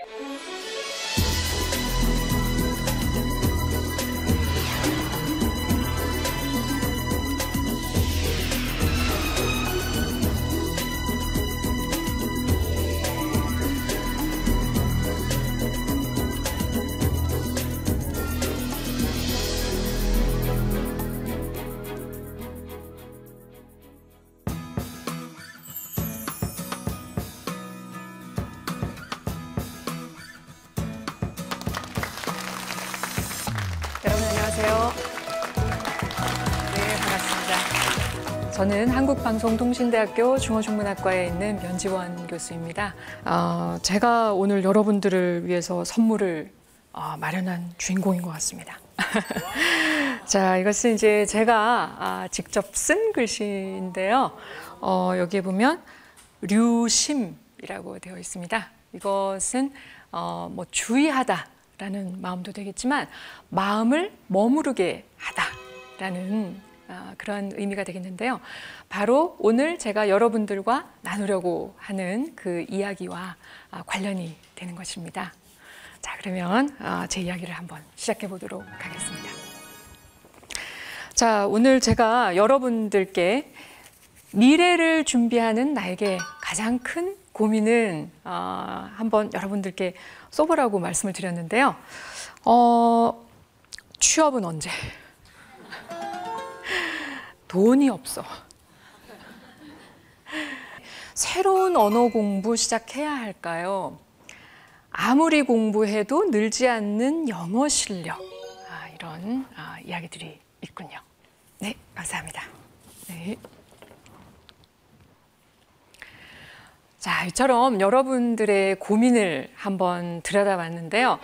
여러 저는 한국방송통신대학교 중어중문학과에 있는 변지원 교수입니다. 어, 제가 오늘 여러분들을 위해서 선물을 어, 마련한 주인공인 것 같습니다. 자, 이것은 이제 제가 아, 직접 쓴 글씨인데요. 어, 여기에 보면 류심이라고 되어 있습니다. 이것은 어, 뭐 주의하다. 라는 마음도 되겠지만 마음을 머무르게 하다라는 아, 그런 의미가 되겠는데요. 바로 오늘 제가 여러분들과 나누려고 하는 그 이야기와 아, 관련이 되는 것입니다. 자, 그러면 아, 제 이야기를 한번 시작해 보도록 하겠습니다. 자, 오늘 제가 여러분들께 미래를 준비하는 나에게 가장 큰 고민은 어, 한번 여러분들께 써보라고 말씀을 드렸는데요. 어, 취업은 언제? 돈이 없어. 새로운 언어 공부 시작해야 할까요? 아무리 공부해도 늘지 않는 영어 실력. 아, 이런 아, 이야기들이 있군요. 네, 감사합니다. 네. 자, 이처럼 여러분들의 고민을 한번 들여다봤는데요.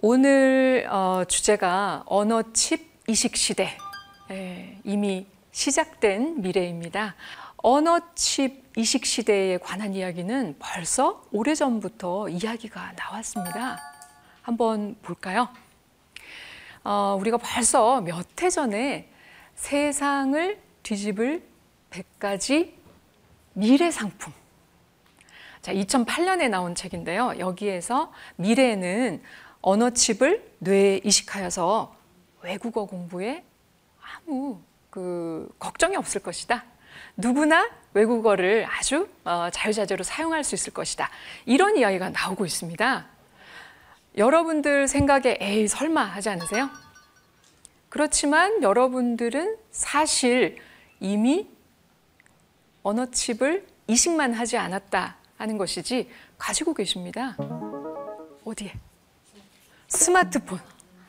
오늘 어, 주제가 언어 칩 이식 시대. 예, 이미 시작된 미래입니다. 언어칩 이식 시대에 관한 이야기는 벌써 오래전부터 이야기가 나왔습니다. 한번 볼까요? 어, 우리가 벌써 몇 해 전에 세상을 뒤집을 100가지 미래 상품 자, 2008년에 나온 책인데요. 여기에서 미래에는 언어칩을 뇌에 이식하여서 외국어 공부에 아무 그 걱정이 없을 것이다. 누구나 외국어를 아주 어, 자유자재로 사용할 수 있을 것이다. 이런 이야기가 나오고 있습니다. 여러분들 생각에 에이 설마 하지 않으세요? 그렇지만 여러분들은 사실 이미 언어칩을 이식만 하지 않았다 하는 것이지 가지고 계십니다. 어디에? 스마트폰.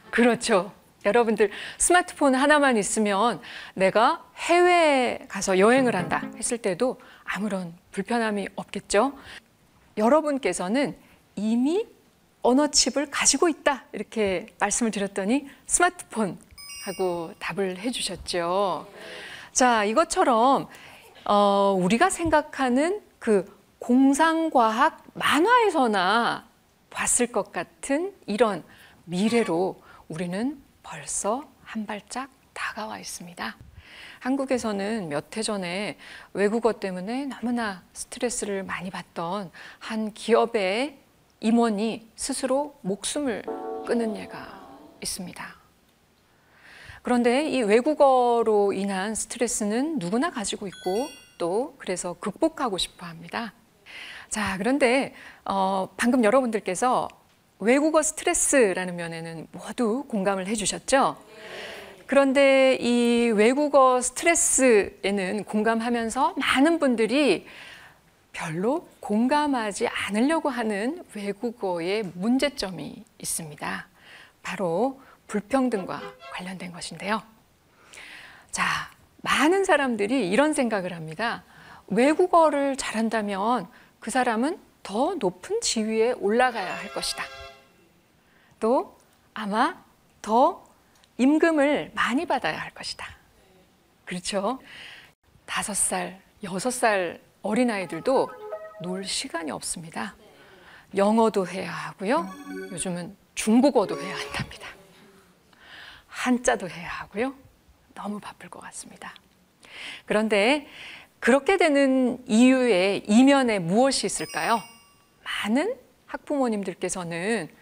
그렇죠. 여러분들 스마트폰 하나만 있으면 내가 해외에 가서 여행을 한다 했을 때도 아무런 불편함이 없겠죠. 여러분께서는 이미 언어칩을 가지고 있다 이렇게 말씀을 드렸더니 스마트폰 하고 답을 해주셨죠. 자 이것처럼 어, 우리가 생각하는 그 공상과학 만화에서나 봤을 것 같은 이런 미래로 우리는 벌써 한 발짝 다가와 있습니다. 한국에서는 몇 해 전에 외국어 때문에 너무나 스트레스를 많이 받던 한 기업의 임원이 스스로 목숨을 끊은 예가 있습니다. 그런데 이 외국어로 인한 스트레스는 누구나 가지고 있고 또 그래서 극복하고 싶어 합니다. 자, 그런데 어, 방금 여러분들께서 외국어 스트레스라는 면에는 모두 공감을 해주셨죠? 그런데 이 외국어 스트레스에는 공감하면서 많은 분들이 별로 공감하지 않으려고 하는 외국어의 문제점이 있습니다. 바로 불평등과 관련된 것인데요. 자, 많은 사람들이 이런 생각을 합니다. 외국어를 잘한다면 그 사람은 더 높은 지위에 올라가야 할 것이다. 또 아마 더 임금을 많이 받아야 할 것이다. 그렇죠? 다섯 살, 여섯 살 어린아이들도 놀 시간이 없습니다. 영어도 해야 하고요. 요즘은 중국어도 해야 한답니다. 한자도 해야 하고요. 너무 바쁠 것 같습니다. 그런데 그렇게 되는 이유의 이면에 무엇이 있을까요? 많은 학부모님들께서는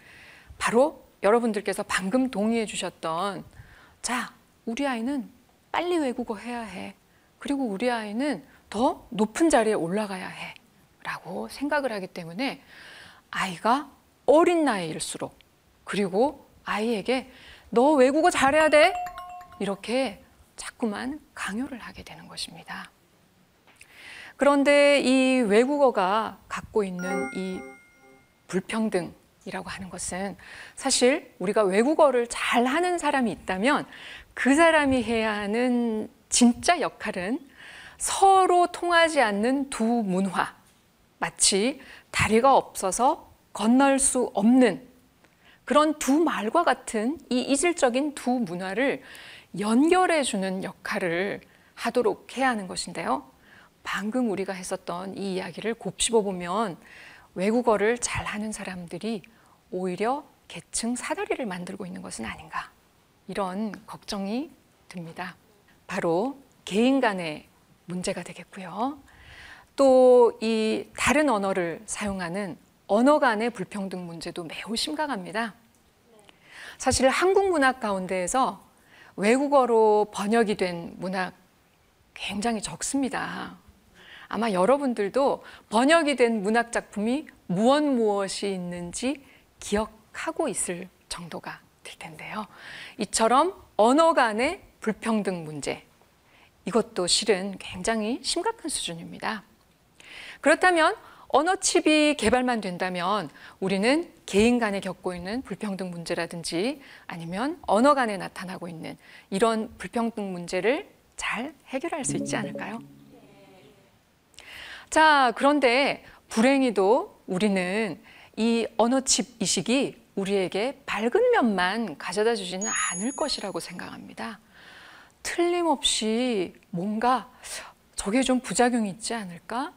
바로 여러분들께서 방금 동의해 주셨던 자, 우리 아이는 빨리 외국어 해야 해. 그리고 우리 아이는 더 높은 자리에 올라가야 해. 라고 생각을 하기 때문에 아이가 어린 나이일수록 그리고 아이에게 너 외국어 잘해야 돼. 이렇게 자꾸만 강요를 하게 되는 것입니다. 그런데 이 외국어가 갖고 있는 이 불평등 이라고 하는 것은 사실 우리가 외국어를 잘 하는 사람이 있다면 그 사람이 해야 하는 진짜 역할은 서로 통하지 않는 두 문화, 마치 다리가 없어서 건널 수 없는 그런 두 말과 같은 이 이질적인 두 문화를 연결해 주는 역할을 하도록 해야 하는 것인데요. 방금 우리가 했었던 이 이야기를 곱씹어 보면 외국어를 잘하는 사람들이 오히려 계층 사다리를 만들고 있는 것은 아닌가 이런 걱정이 듭니다. 바로 개인 간의 문제가 되겠고요. 또 이 다른 언어를 사용하는 언어 간의 불평등 문제도 매우 심각합니다. 사실 한국 문학 가운데에서 외국어로 번역이 된 문학 굉장히 적습니다. 아마 여러분들도 번역이 된 문학 작품이 무엇 무엇이 있는지 기억하고 있을 정도가 될 텐데요. 이처럼 언어 간의 불평등 문제, 이것도 실은 굉장히 심각한 수준입니다. 그렇다면 언어 칩이 개발만 된다면 우리는 개인 간에 겪고 있는 불평등 문제라든지 아니면 언어 간에 나타나고 있는 이런 불평등 문제를 잘 해결할 수 있지 않을까요? 자, 그런데 불행히도 우리는 이 언어칩 이식이 우리에게 밝은 면만 가져다 주지는 않을 것이라고 생각합니다. 틀림없이 뭔가 저게 좀 부작용이 있지 않을까?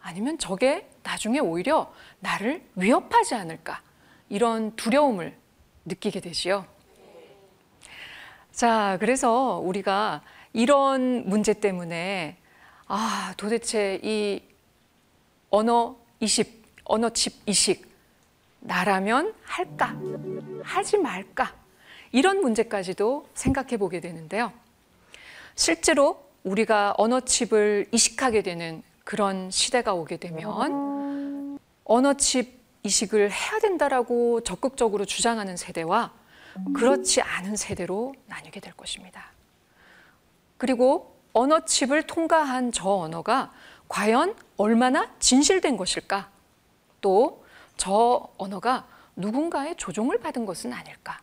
아니면 저게 나중에 오히려 나를 위협하지 않을까? 이런 두려움을 느끼게 되지요. 자, 그래서 우리가 이런 문제 때문에 아, 도대체 이 언어 이식, 언어 칩 이식 나라면 할까? 하지 말까? 이런 문제까지도 생각해 보게 되는데요. 실제로 우리가 언어 칩을 이식하게 되는 그런 시대가 오게 되면 언어 칩 이식을 해야 된다라고 적극적으로 주장하는 세대와 그렇지 않은 세대로 나뉘게 될 것입니다. 그리고 언어 칩을 통과한 저 언어가 과연 얼마나 진실된 것일까? 또 저 언어가 누군가의 조종을 받은 것은 아닐까?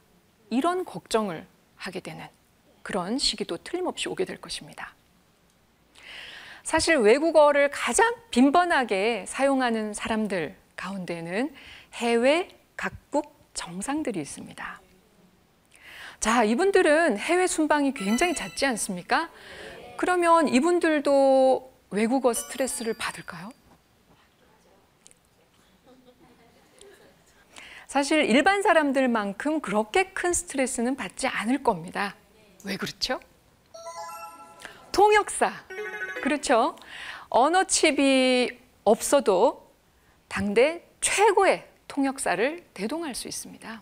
이런 걱정을 하게 되는 그런 시기도 틀림없이 오게 될 것입니다. 사실 외국어를 가장 빈번하게 사용하는 사람들 가운데는 해외 각국 정상들이 있습니다. 자, 이분들은 해외 순방이 굉장히 잦지 않습니까? 그러면 이분들도 외국어 스트레스를 받을까요? 사실 일반 사람들만큼 그렇게 큰 스트레스는 받지 않을 겁니다. 왜 그렇죠? 통역사. 그렇죠. 언어 칩이 없어도 당대 최고의 통역사를 대동할 수 있습니다.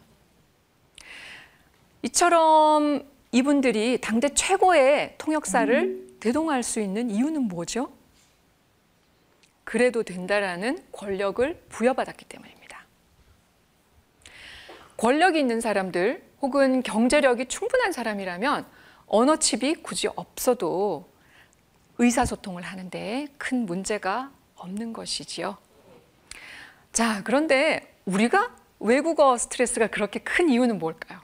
이처럼 이분들이 당대 최고의 통역사를 대동할 수 있는 이유는 뭐죠? 그래도 된다라는 권력을 부여받았기 때문입니다. 권력이 있는 사람들 혹은 경제력이 충분한 사람이라면 언어 칩이 굳이 없어도 의사소통을 하는데 큰 문제가 없는 것이지요. 자, 그런데 우리가 외국어 스트레스가 그렇게 큰 이유는 뭘까요?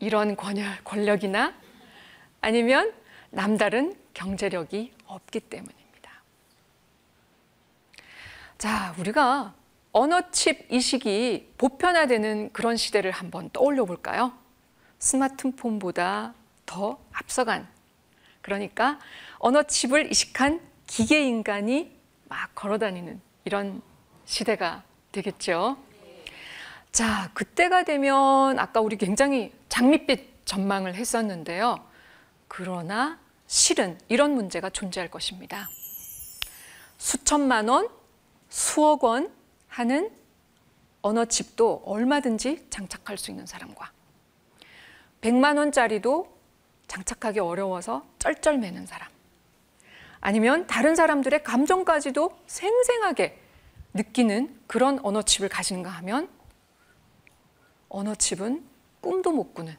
이런 권력이나 아니면 남다른 경제력이 없기 때문입니다. 자, 우리가 언어칩 이식이 보편화되는 그런 시대를 한번 떠올려 볼까요? 스마트폰보다 더 앞서간 그러니까 언어칩을 이식한 기계 인간이 막 걸어다니는 이런 시대가 되겠죠. 자, 그때가 되면 아까 우리 굉장히 장밋빛 전망을 했었는데요. 그러나 실은 이런 문제가 존재할 것입니다. 수천만 원, 수억 원 하는 언어칩도 얼마든지 장착할 수 있는 사람과 100만 원짜리도 장착하기 어려워서 쩔쩔매는 사람. 아니면 다른 사람들의 감정까지도 생생하게 느끼는 그런 언어칩을 가지는가 하면 언어칩은 꿈도 못 꾸는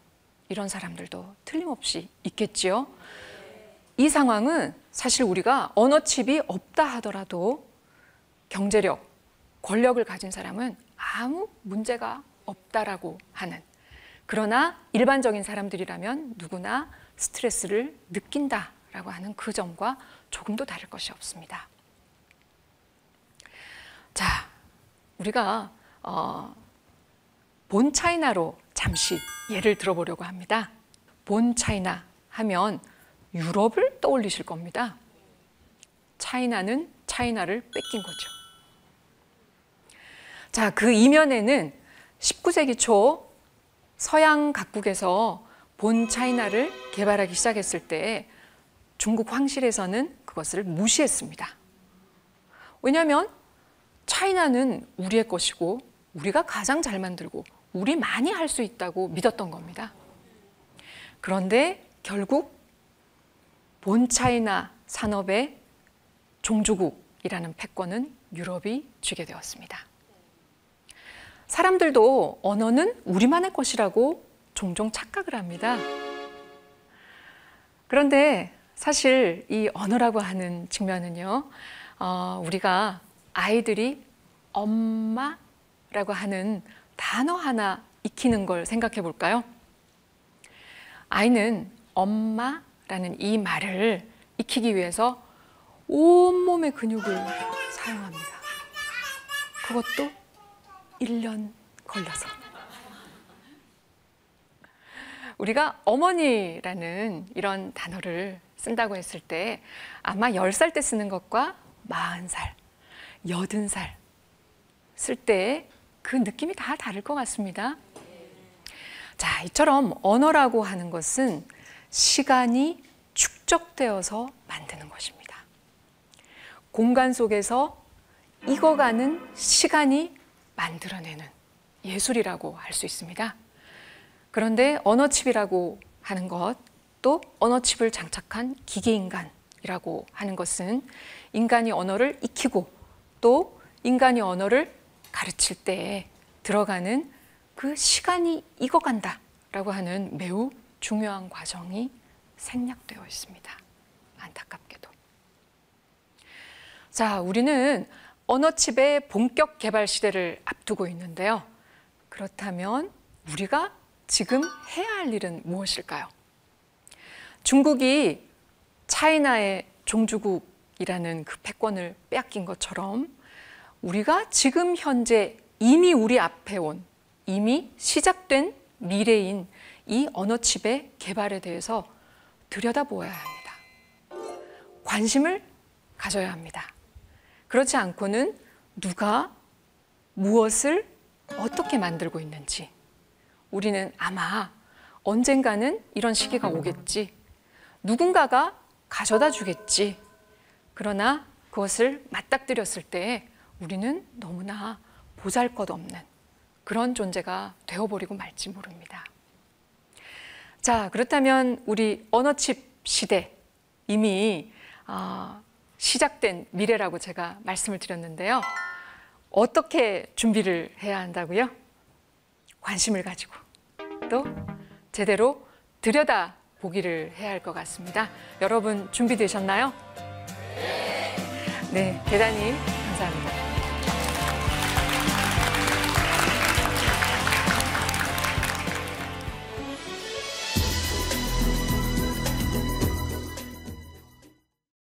이런 사람들도 틀림없이 있겠지요. 이 상황은 사실 우리가 언어칩이 없다 하더라도 경제력, 권력을 가진 사람은 아무 문제가 없다라고 하는 그러나 일반적인 사람들이라면 누구나 스트레스를 느낀다라고 하는 그 점과 조금도 다를 것이 없습니다. 자, 우리가 어, 본 차이나로 잠시 예를 들어보려고 합니다. 본 차이나 하면 유럽을 떠올리실 겁니다. 차이나는 차이나를 뺏긴 거죠. 자, 그 이면에는 19세기 초 서양 각국에서 본 차이나를 개발하기 시작했을 때 중국 황실에서는 그것을 무시했습니다. 왜냐하면 차이나는 우리의 것이고 우리가 가장 잘 만들고 우리 많이 할 수 있다고 믿었던 겁니다. 그런데 결국 본 차이나 산업의 종주국이라는 패권은 유럽이 쥐게 되었습니다. 사람들도 언어는 우리만의 것이라고 종종 착각을 합니다. 그런데 사실 이 언어라고 하는 측면은요, 어, 우리가 아이들이 엄마라고 하는 단어 하나 익히는 걸 생각해 볼까요? 아이는 엄마라는 이 말을 익히기 위해서 온몸의 근육을 사용합니다. 그것도 1년 걸려서. 우리가 어머니라는 이런 단어를 쓴다고 했을 때 아마 10살 때 쓰는 것과 40살, 80살 쓸 때 그 느낌이 다 다를 것 같습니다. 자, 이처럼 언어라고 하는 것은 시간이 축적되어서 만드는 것입니다. 공간 속에서 익어가는 시간이 만들어내는 예술이라고 할 수 있습니다. 그런데 언어칩이라고 하는 것, 또 언어칩을 장착한 기계인간이라고 하는 것은 인간이 언어를 익히고 또 인간이 언어를 가르칠 때 들어가는 그 시간이 익어간다라고 하는 매우 중요한 과정이 생략되어 있습니다. 안타깝게도. 자, 우리는 언어칩의 본격 개발 시대를 앞두고 있는데요. 그렇다면 우리가 지금 해야 할 일은 무엇일까요? 중국이 차이나의 종주국이라는 그 패권을 빼앗긴 것처럼 우리가 지금 현재 이미 우리 앞에 온 이미 시작된 미래인 이 언어칩의 개발에 대해서 들여다보아야 합니다. 관심을 가져야 합니다. 그렇지 않고는 누가 무엇을 어떻게 만들고 있는지 우리는 아마 언젠가는 이런 시기가 오겠지. 누군가가 가져다 주겠지. 그러나 그것을 맞닥뜨렸을 때 우리는 너무나 보잘 것 없는 그런 존재가 되어버리고 말지 모릅니다. 자, 그렇다면 우리 언어칩 시대 이미 어, 시작된 미래라고 제가 말씀을 드렸는데요. 어떻게 준비를 해야 한다고요? 관심을 가지고 또 제대로 들여다 보기를 해야 할 것 같습니다. 여러분 준비되셨나요? 네, 대단히 감사합니다.